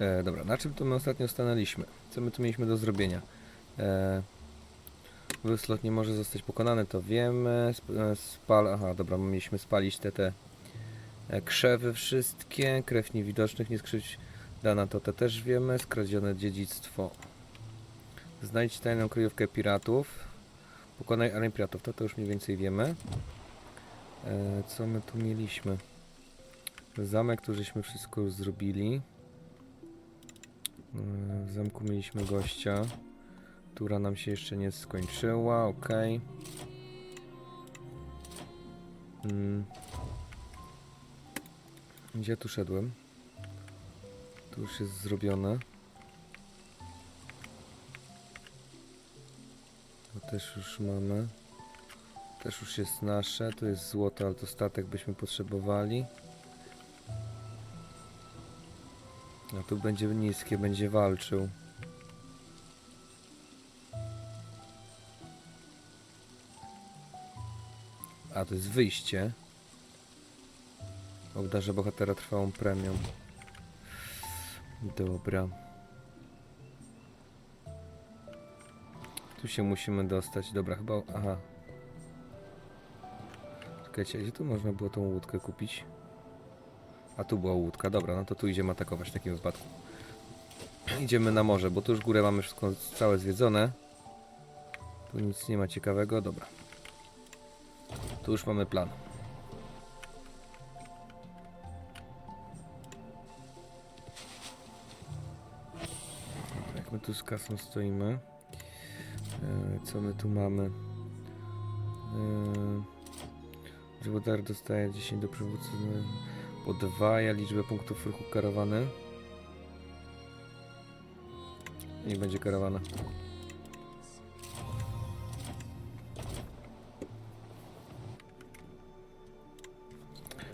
E, dobra, na czym to my ostatnio stanęliśmy? Co my tu mieliśmy do zrobienia? E, wyslot nie może zostać pokonany, to wiemy. Sp e, spal... Aha, dobra, mieliśmy spalić te te e, krzewy wszystkie. Krew niewidocznych, nie skrzywdź dana, to te też wiemy. Skradzione dziedzictwo. Znajdź tajną kryjówkę piratów. Pokonaj armię piratów, to to już mniej więcej wiemy. E, co my tu mieliśmy? Zamek, tu żeśmy wszystko już zrobili. E, W zamku mieliśmy gościa. Tura nam się jeszcze nie skończyła, ok. Mm. Gdzie tu szedłem? Tu już jest zrobione. To też już mamy. Też już jest nasze. Tu jest złoto, ale to statek byśmy potrzebowali. A tu będzie niskie, będzie walczył. A to jest wyjście. Obdarza bohatera trwałą premią. Dobra. Tu się musimy dostać. Dobra, chyba. Aha. Czekajcie, gdzie tu można było tą łódkę kupić? A tu była łódka, dobra, no to tu idziemy atakować w takim wypadku. Idziemy na morze, bo tu już górę mamy wszystko całe zwiedzone. Tu nic nie ma ciekawego, dobra. Tu już mamy plan. Jak my tu z kasą stoimy? E, co my tu mamy? E, Żywodar dostaje 10 do przywódcy. Podwaja liczbę punktów ruchu karawany. Nie będzie karawana.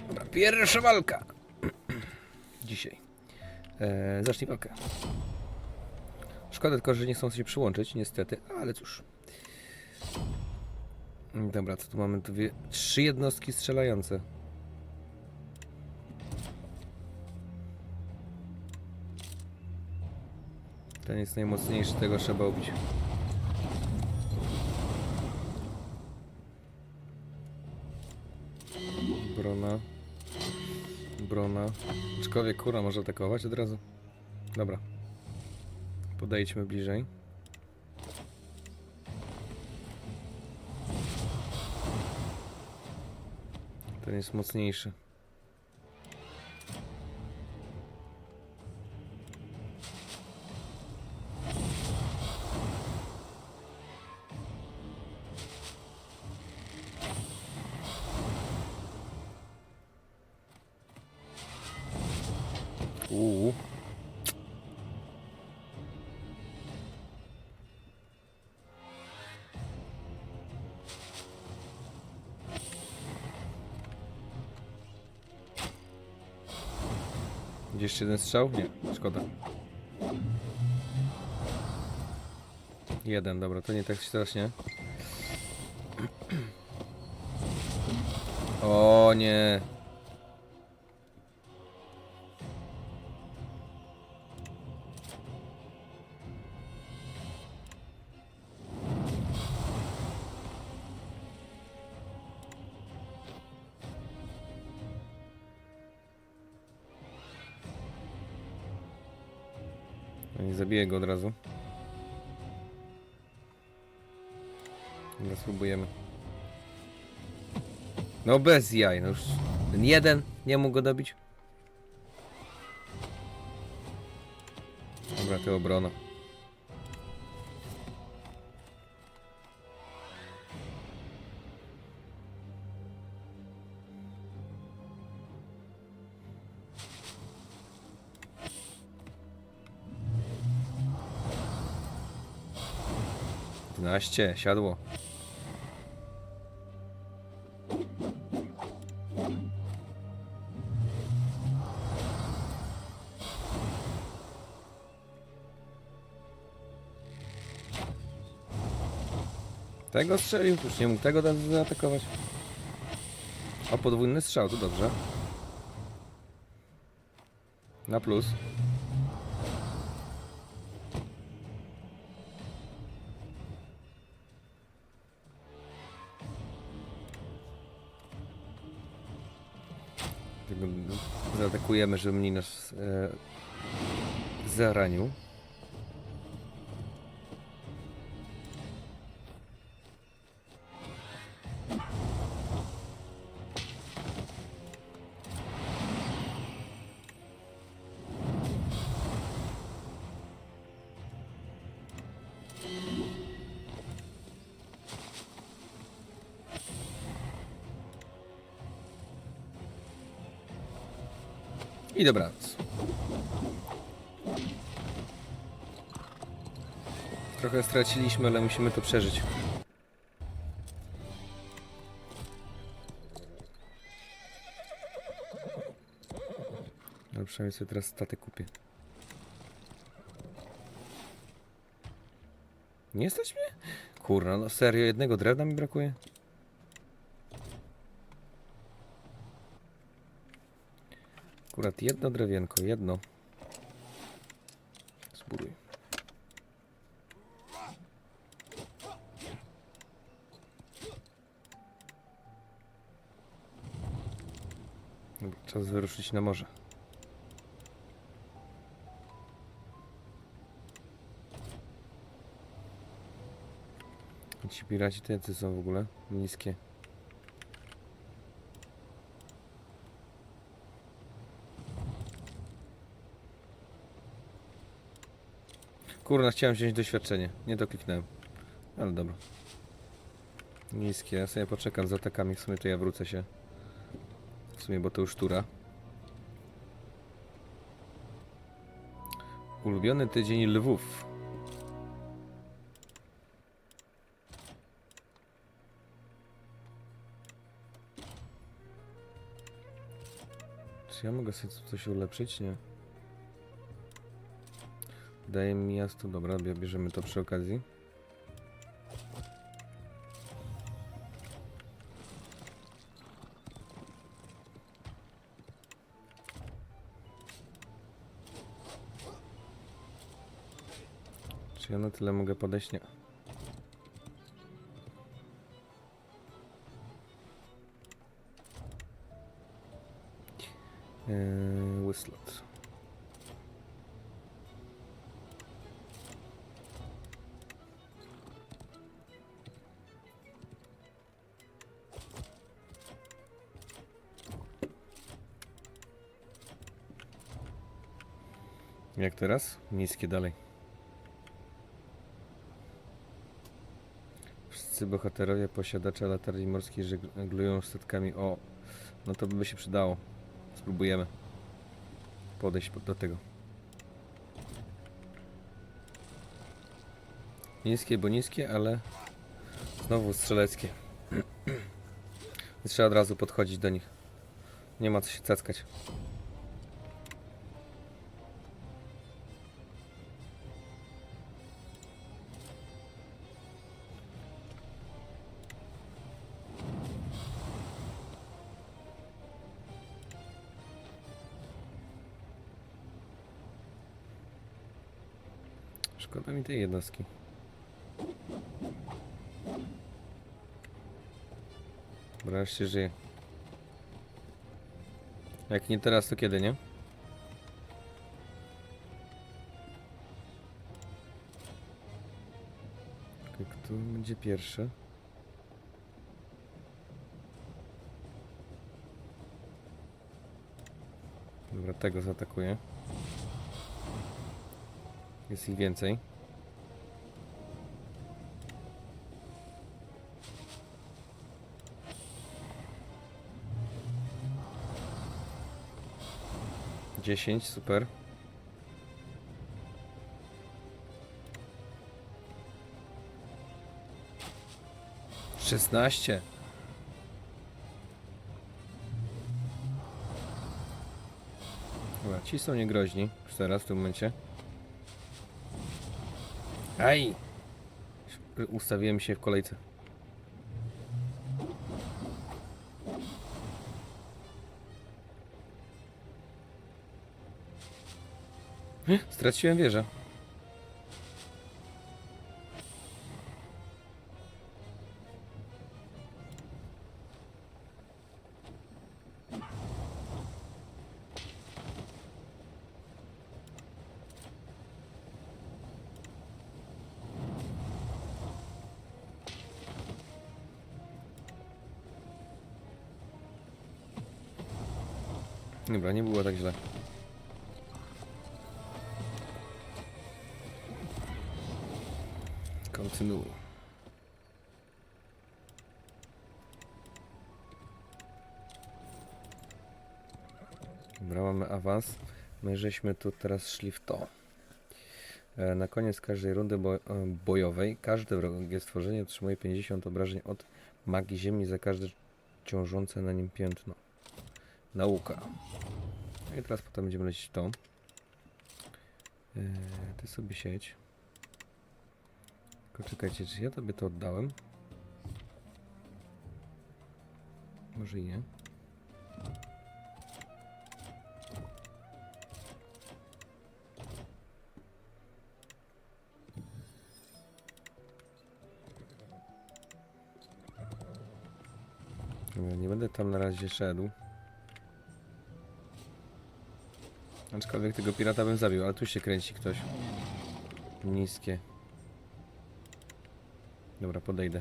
Dobra, pierwsza walka. Dzisiaj. Eee, zacznij walkę. Szkoda tylko, że nie chcą się przyłączyć, niestety, ale cóż. Dobra, co tu mamy? Dwie, trzy jednostki strzelające. Ten jest najmocniejszy, tego trzeba ubić. Brona. Brona. Aczkolwiek kura może atakować od razu. Dobra. Podejdźmy bliżej. Ten jest mocniejszy. Jeszcze jeden strzał? Nie, szkoda. Jeden, dobra, to nie tak strasznie. O nie. No Nie zabiję go od razu. Dobra, spróbujemy. No bez jaj, no już. Ten jeden nie mógł go dobić. Dobra, to obrona. Dwanaście, siadło. Tego strzelił, już nie mógł tego zaatakować. O, podwójny strzał, to dobrze. Na plus. Dlatego zaatakujemy, żeby mniej nas e, zaranił. I dobranoc. Trochę straciliśmy, ale musimy to przeżyć. No przynajmniej sobie teraz statek kupię. Nie mnie? Kurna, no serio, jednego drewna mi brakuje? Akurat jedno drewienko, jedno. Zbuduj. Czas wyruszyć na morze. Ci piraci to jacy są w ogóle? Niskie. Kurna, chciałem wziąć doświadczenie. Nie to kliknąłem. Ale dobra. Niskie, ja sobie poczekam z atakami. W sumie to ja wrócę się. W sumie, bo to już tura. Ulubiony tydzień lwów. Czy ja mogę sobie coś ulepszyć? Nie. Daje mi miasto. Dobra, bie- bierzemy to przy okazji. Czy ja na tyle mogę podejść? Nie. Eee, Whistlet. Jak teraz? Niskie dalej. Wszyscy bohaterowie posiadacze latarni morskiej żeglują statkami. O, no to by się przydało. Spróbujemy podejść po- do tego. Niskie, bo niskie, ale znowu strzeleckie. Trzeba od razu podchodzić do nich. Nie ma co się cackać. Szkoda mi tej jednostki. Wreszcie żyje. Jak nie teraz, to kiedy, nie? Kto będzie pierwszy? Dobra, tego zaatakuję. Jest ich więcej. Dziesięć, super. Szesnaście. Dobra, ci są niegroźni już teraz w tym momencie. Aj! Ustawiłem się w kolejce. Straciłem wieżę. Dobra, nie było tak źle. Kontynuuj. Dobra, mamy awans. My żeśmy tu teraz szli w to. E, Na koniec każdej rundy e, bojowej każde wrogie stworzenie otrzymuje 50 obrażeń od magii ziemi za każde ciążące na nim piętno. Nauka. No I teraz potem będziemy lecieć w to. E, Ty sobie sieć. Tylko czekajcie, czy ja tobie to oddałem? Może i nie. Nie będę tam na razie szedł. Aczkolwiek tego pirata bym zabił, ale tu się kręci ktoś. Niskie. Dobra, podejdę.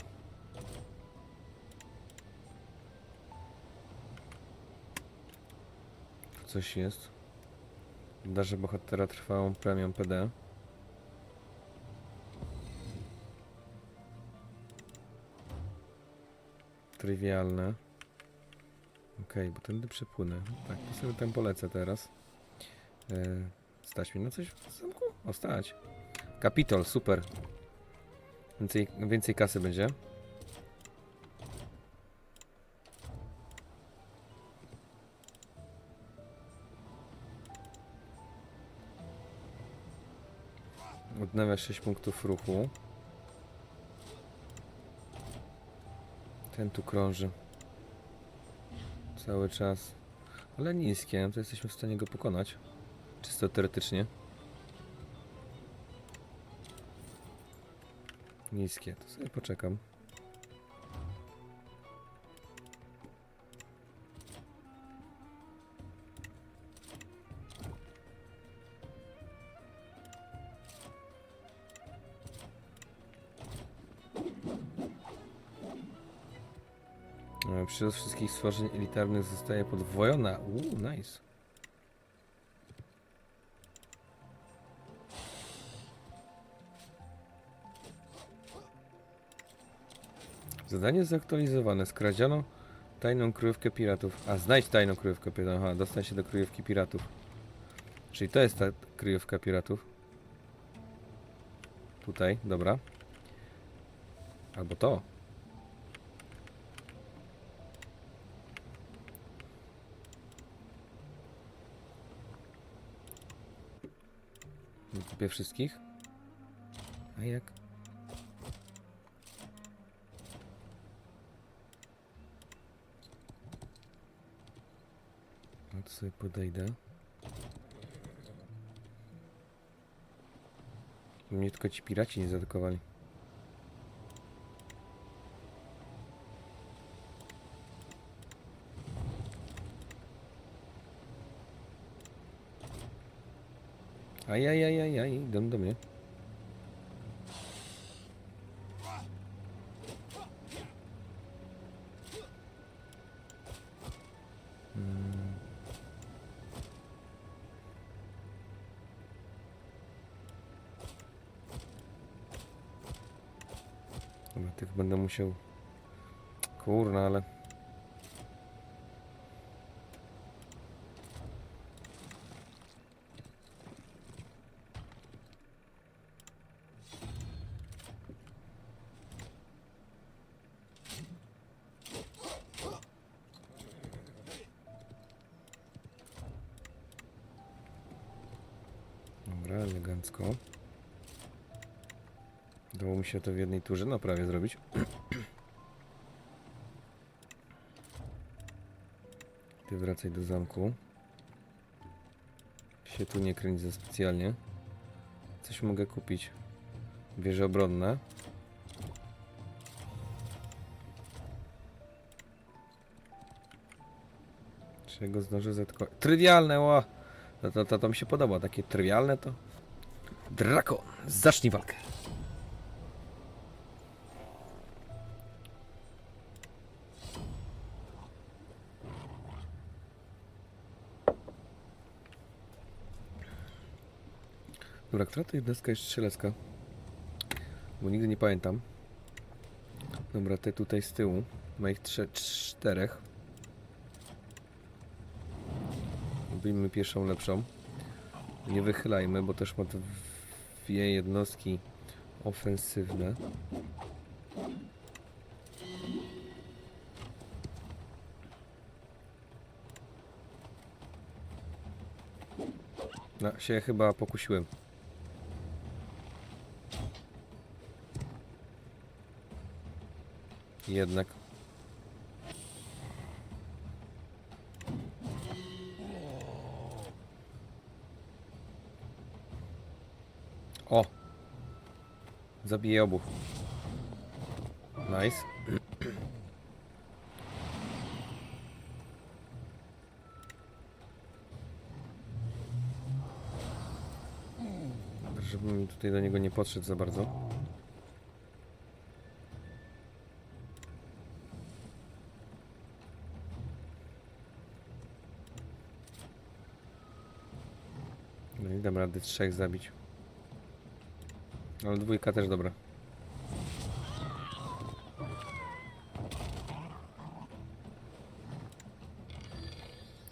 Coś jest. Darze bohatera trwałą premią PD. Trywialne. Okej, bo tędy przepłynę. Tak, to sobie tam polecę teraz. E, stać mi na coś w zamku? O, stać. Kapitol, super. Więcej, więcej kasy będzie. Odnawia 6 punktów ruchu. Ten tu krąży. Cały czas. Ale niskie, to jesteśmy w stanie go pokonać. Czysto teoretycznie. Niskie, to sobie poczekam. E, Przyrost wszystkich stworzeń elitarnych zostaje podwojona. Uuu, nice. Zadanie zaktualizowane. Skradziono tajną kryjówkę piratów. A, znajdź tajną kryjówkę piratów. Aha, dostań się do kryjówki piratów. Czyli to jest ta kryjówka piratów. Tutaj, dobra. Albo to. Nie kupię wszystkich. A jak? No to sobie podejdę. Mnie tylko ci piraci nie zaatakowali. Ajajajajaj, idą do mnie. Musiał... Kurna, ale... Dobra, elegancko. Udało mi się to w jednej turze, no prawie zrobić. Ty wracaj do zamku. Się tu nie kręć za specjalnie. Coś mogę kupić. Wieże obronne. Czego zdążę zatkować? Trywialne, ła! To, to, to, to mi się podoba, takie trywialne to. Draco, zacznij walkę. Dobra, która to jednostka jest strzelecka? Bo nigdy nie pamiętam. Dobra, te tutaj z tyłu. Ma ich trze- czterech. Robimy pierwszą lepszą. Nie wychylajmy, bo też ma dwie jednostki ofensywne. No, się chyba pokusiłem. Jednak. O! Zabiję obu. Nice. Żebym tutaj do niego nie podszedł za bardzo. I dam rady trzech zabić. Ale dwójka też dobra.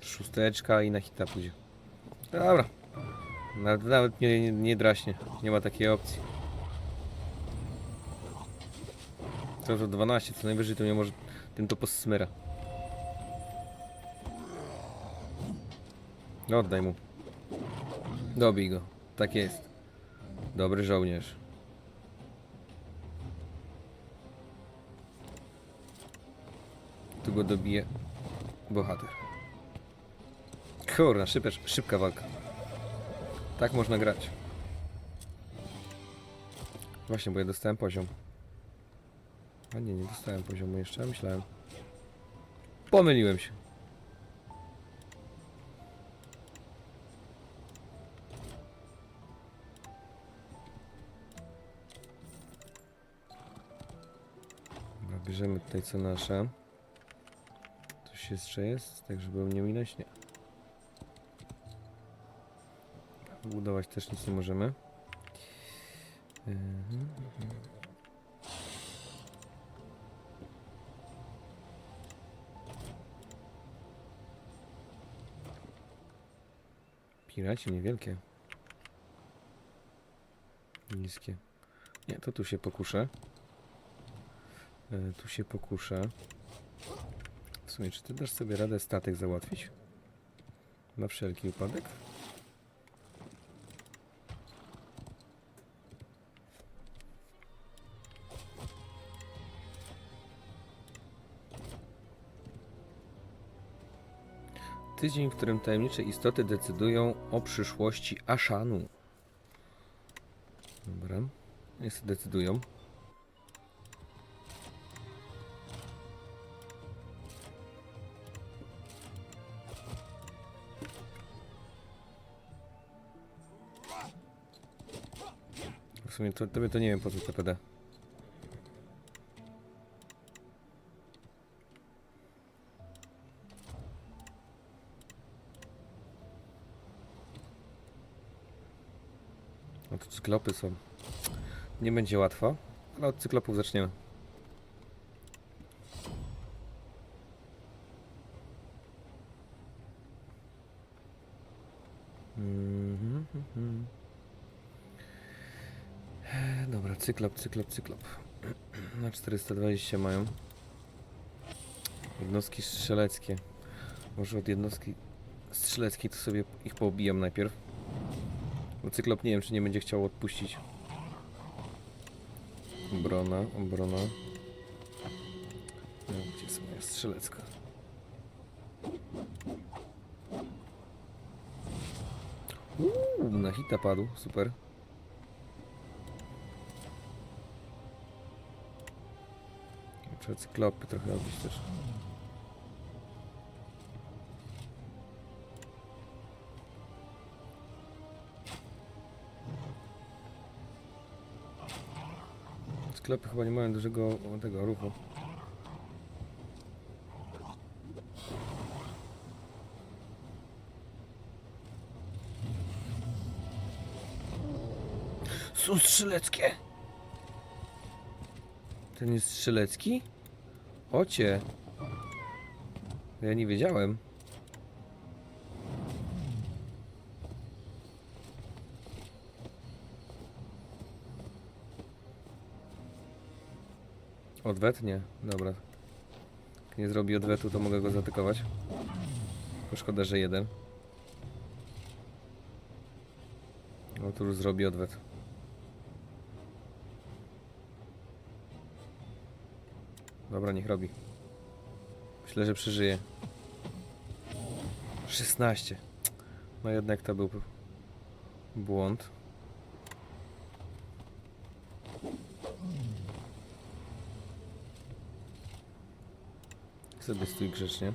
Szósteczka i na hita pójdzie. Dobra. Nawet, nawet nie, nie, nie draśnie. Nie ma takiej opcji. To to 12, co najwyżej to mnie może tym to posmyra. No, Oddaj mu. Dobij go. Tak jest. Dobry żołnierz. Tu go dobije bohater. Kurna, szybka, szybka walka. Tak można grać. Właśnie, bo ja dostałem poziom. A nie, nie dostałem poziomu jeszcze, myślałem. Pomyliłem się. Bierzemy tutaj co nasze. Coś jeszcze jest, tak żeby mnie minąć? Nie. Budować też nic nie możemy. Piraci niewielkie. Niskie. Nie, to tu się pokuszę. E, tu się pokuszę. W sumie, czy ty dasz sobie radę statek załatwić? Na wszelki wypadek? Tydzień, w którym tajemnicze istoty decydują o przyszłości Ashanu. Dobra. Niech decydują. Sumie to, tobie to nie wiem po co TPD. No to cyklopy są. Nie będzie łatwo, ale od cyklopów zaczniemy. Mhm, mhm. E, Dobra, cyklop, cyklop, cyklop. Na 420 mają. Jednostki strzeleckie. Może od jednostki strzeleckiej to sobie ich poobijam najpierw. Bo cyklop nie wiem, czy nie będzie chciał odpuścić. Obrona, obrona. No, Gdzie jest moja strzelecka? Uuu, na hita padł, super. Trzeba cyklopy trochę robić też. Sklepy chyba nie mają dużego tego ruchu. Są strzeleckie? Ten jest strzelecki? Ocie. Ja nie wiedziałem. Odwet? Nie. Dobra. Jak nie zrobi odwetu, to mogę go zaatakować. Tylko szkoda, że jeden. No tu już zrobi odwet. Dobra, niech robi. Myślę, że przeżyje. 16. No jednak to był błąd. Sobie stój grzecznie.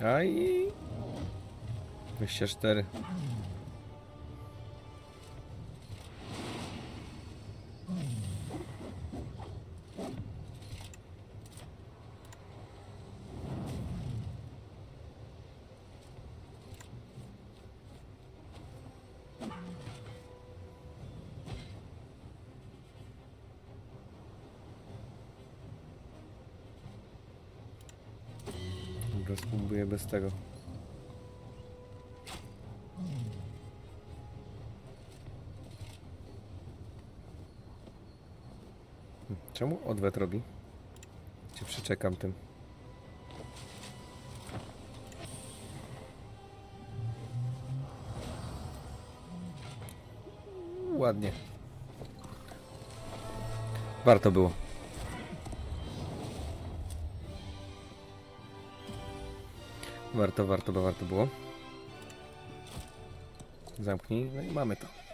Aj. 24. bez tego. Hm, Czemu odwet robi? Cię przeczekam tym. Ładnie. Warto było. Warto, warto, bo warto było. Zamknij, no i mamy to.